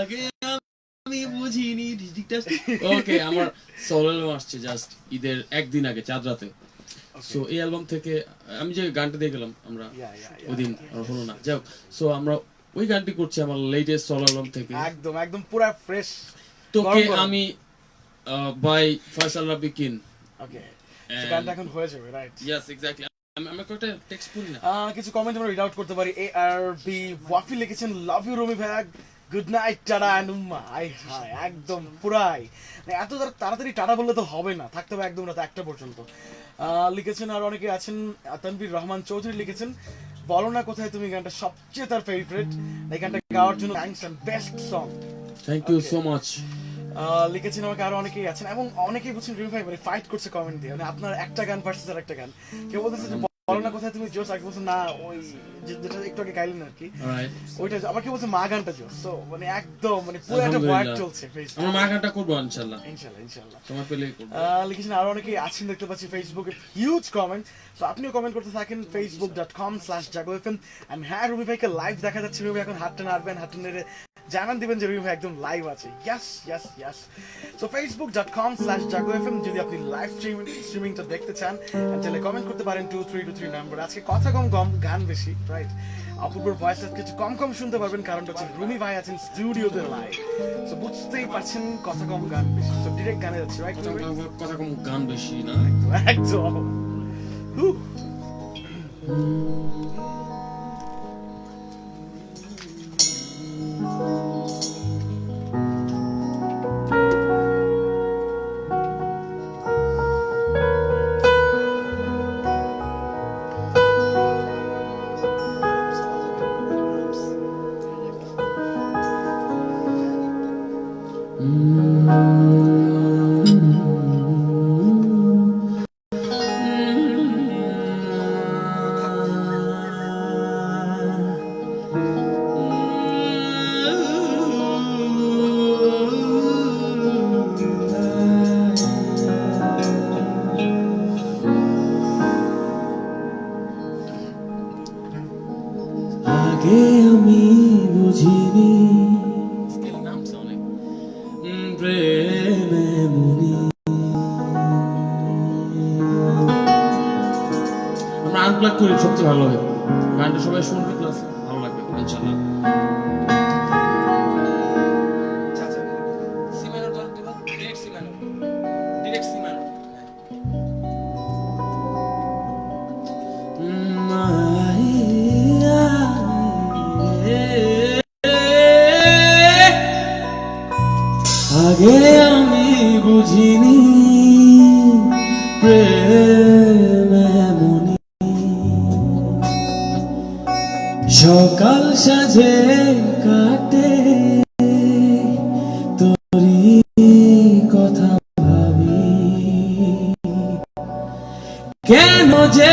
আগে আমি বুঝিনি ওকে আমার আসছে জাস্ট ঈদের একদিন আগে চাঁদ রাতে। সো এই অ্যালবাম থেকে আমি যে গানটা দিয়ে গেলাম আমরা. ওই দিন হলো না। যাই সো আমরা ওই গানটি করছি আমার লেটেস্ট সোলো অ্যালবাম থেকে। একদম একদম পুরো ফ্রেশ তোকে। আমি বাই ফয়সাল রাব্বি কিন ওকে গানটা এখন হয়ে যাবে রাইট ইয়েস এক্স্যাক্টলি কিছু কমেন্ট আমরা রিড আউট করতে পারি। এ আর বি ওয়াফি লিখেছেন লাভ ইউ রমি ভাই গুড নাইট টাটা অ্যান্ড উম্মা আই হাই একদম পুরাই। মানে এত তাড়াতাড়ি টাটা বললে তো হবে না। থাকতে হবে একদম রাত একটা পর্যন্ত। লিখেছেন আর অনেকে আছেন। তানভীর রহমান চৌধুরী লিখেছেন বলো না কোথায় তুমি গানটা? সবচেয়ে তার ফেভারিট এই গানটা গাওয়ার জন্য thanks and best song thank you so much লিখেছেন আমাকে আরও অনেকেই আছেন এবং অনেকেই বলছেন রিমি ভাই মানে ফাইট করছে কমেন্ট দিয়ে। মানে আপনার একটা গান ভার্সেস আর একটা গান। কেউ বলতেছে যে বলো না কোথায় তুমি জোস আগে বলছে না ওই যেটা একটু আগে গাইলেন আর কি। ওইটা আবার কেউ বলছে মা গানটা জোস তো মানে একদম মানে পুরো একটা ওয়ার্ক চলছে ফেসবুক আমরা মা গানটা করব ইনশাআল্লাহ ইনশাল্লাহ ইনশাল্লাহ। সময় পেলে করব। লিখেছেন আরও অনেকেই আছেন দেখতে পাচ্ছি ফেসবুকে হিউজ কমেন্ট তো আপনিও কমেন্ট করতে থাকেন এম অ্যান্ড হ্যাঁ রুমি ভাইকে লাইভ দেখা যাচ্ছে। ভাই এখন হাতটা নাড়বেন হাতটা নেড়ে জানান দিবেন যে ভাই একদম লাইভ আছে। Yes yes yes so Facebook dot com slash Jago F M যদি আপনি লাইভ স্ট্রিমিং স্ট্রিমিংটা দেখতে চান তাহলে কমেন্ট করতে পারেন two three two three number আজকে কথা কম কম গান বেশি রাইট অপূর্বর ভয়েস কিছু কম কম শুনতে পারবেন কারণ হচ্ছে রুমি ভাই আছেন স্টুডিওতে লাইভ সো বুঝতেই পারছেন কথা কম গান বেশি। তো ডিরেক্ট গানে যাচ্ছে রাইট কথা কম গান বেশি না। একদম। হুহ। আগে আমি বুঝিনি আনপ্লাগ করি সবচেয়ে ভালো হবে গানটা সবাই শুনবে প্লাস ভালো লাগবে মাইনর আগে আমি বুঝিনি, প্রেমে সকাল সাজে কাটে। তোরই কথা ভাবি। কেন যে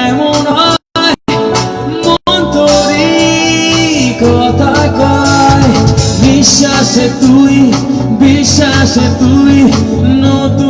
এমন কথা বিশ্বাসে তুই বিশ্বাসে তুই নতুন